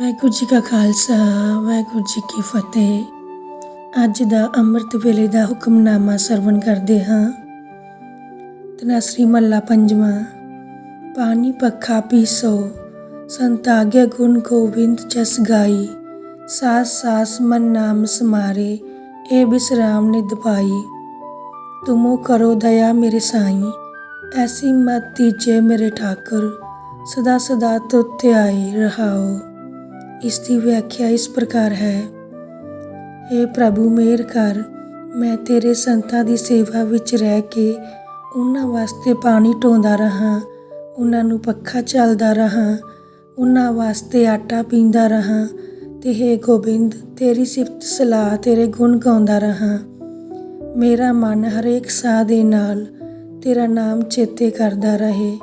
ਵਾਹਿਗੁਰੂ ਜੀ ਕਾ ਖਾਲਸਾ, ਵਾਹਿਗੁਰੂ ਜੀ ਕੀ ਫਤਿਹ। ਅੱਜ ਦਾ ਅੰਮ੍ਰਿਤ ਵੇਲੇ ਦਾ ਹੁਕਮਨਾਮਾ ਸਰਵਣ ਕਰਦੇ ਹਾਂ। ਤਨਾਸਰੀ ਮੱਲਾ ਪੰਜਵਾਂ, ਪਾਣੀ ਪੱਖਾ ਪੀਸੋ, ਸੰਤ ਆਗਿਆ ਗੁਣ ਗੋਬਿੰਦ ਜਸ ਗਾਈ, ਸਾਸ ਸਾਸ ਮਨ ਨਾਮ ਸਮਾਰੇ, ਏ ਬਿਸਰਾਮ ਨਿਦ ਪਾਈ। ਤੁਮੋ ਕਰੋ ਦਇਆ ਮੇਰੇ ਸਾਈ, ਐਸੀ ਮਤ ਤੀਜੇ ਮੇਰੇ ਠਾਕੁਰ, ਸਦਾ ਸਦਾ ਤੁਧ ਧਿਆਈ ਰਹਾਓ। ਇਸ ਦੀ ਵਿਆਖਿਆ ਇਸ ਪ੍ਰਕਾਰ ਹੈ। हे ਪ੍ਰਭੂ, ਮੇਰ ਕਰ। ਮੈਂ ਤੇਰੇ ਸੰਤਾਂ ਦੀ ਸੇਵਾ ਵਿੱਚ ਰਹਿ ਕੇ ਉਹਨਾਂ ਵਾਸਤੇ ਪਾਣੀ ਢੋਂਦਾ ਰਹਾ, ਉਹਨਾਂ ਨੂੰ ਪੱਖਾ ਚੱਲਦਾ ਰਹਾ, ਉਹਨਾਂ ਵਾਸਤੇ ਆਟਾ ਪੀਂਦਾ ਰਹਾ ਤੇ हे ਗੋਬਿੰਦ, ਤੇਰੀ ਸਿਫਤ ਸਲਾਹ, ਤੇਰੇ ਗੁਣ ਗਾਉਂਦਾ ਰਹਾ। ਮੇਰਾ ਮਨ ਹਰੇਕ ਸਾਹ ਦੇ ਨਾਲ ਤੇਰਾ ਨਾਮ ਚੇਤੇ ਕਰਦਾ ਰਹੇ।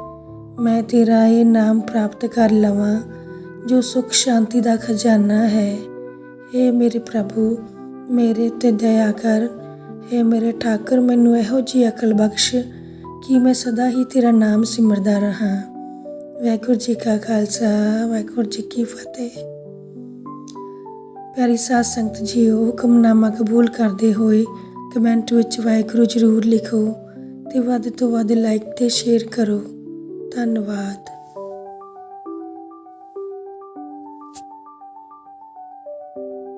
ਮੈਂ ਤੇਰਾ ਇਹ ਨਾਮ ਪ੍ਰਾਪਤ ਕਰ ਲਵਾਂ। ਜੋ ਸੁਖ ਸ਼ਾਂਤੀ ਦਾ ਖਜ਼ਾਨਾ ਹੈ। ਏ ਮੇਰੇ ਪ੍ਰਭੂ, ਮੇਰੇ ਤੇ ਦਇਆ ਕਰ। ਏ ਮੇਰੇ ਠਾਕਰ, ਮੈਨੂੰ ਇਹੋ ਜੀ ਅਕਲ ਬਖਸ਼ ਕਿ ਮੈਂ ਸਦਾ ਹੀ ਤੇਰਾ ਨਾਮ ਸਿਮਰਦਾ ਰਹਾ। ਵਾਹਿਗੁਰੂ ਜੀ ਕਾ ਖਾਲਸਾ, ਵਾਹਿਗੁਰੂ ਜੀ ਕੀ ਫਤਿਹ। ਪਿਆਰੀ ਸਾਧ ਸੰਗਤ ਜੀਓ, ਹੁਕਮਨਾਮਾ ਕਬੂਲ ਕਰਦੇ ਹੋਏ ਕਮੈਂਟ ਵਿੱਚ ਵਾਹਿਗੁਰੂ ਜ਼ਰੂਰ ਲਿਖੋ ਤੇ ਵੱਧ ਤੋਂ ਵੱਧ ਲਾਈਕ ਤੇ ਸ਼ੇਅਰ ਕਰੋ। ਧੰਨਵਾਦ। you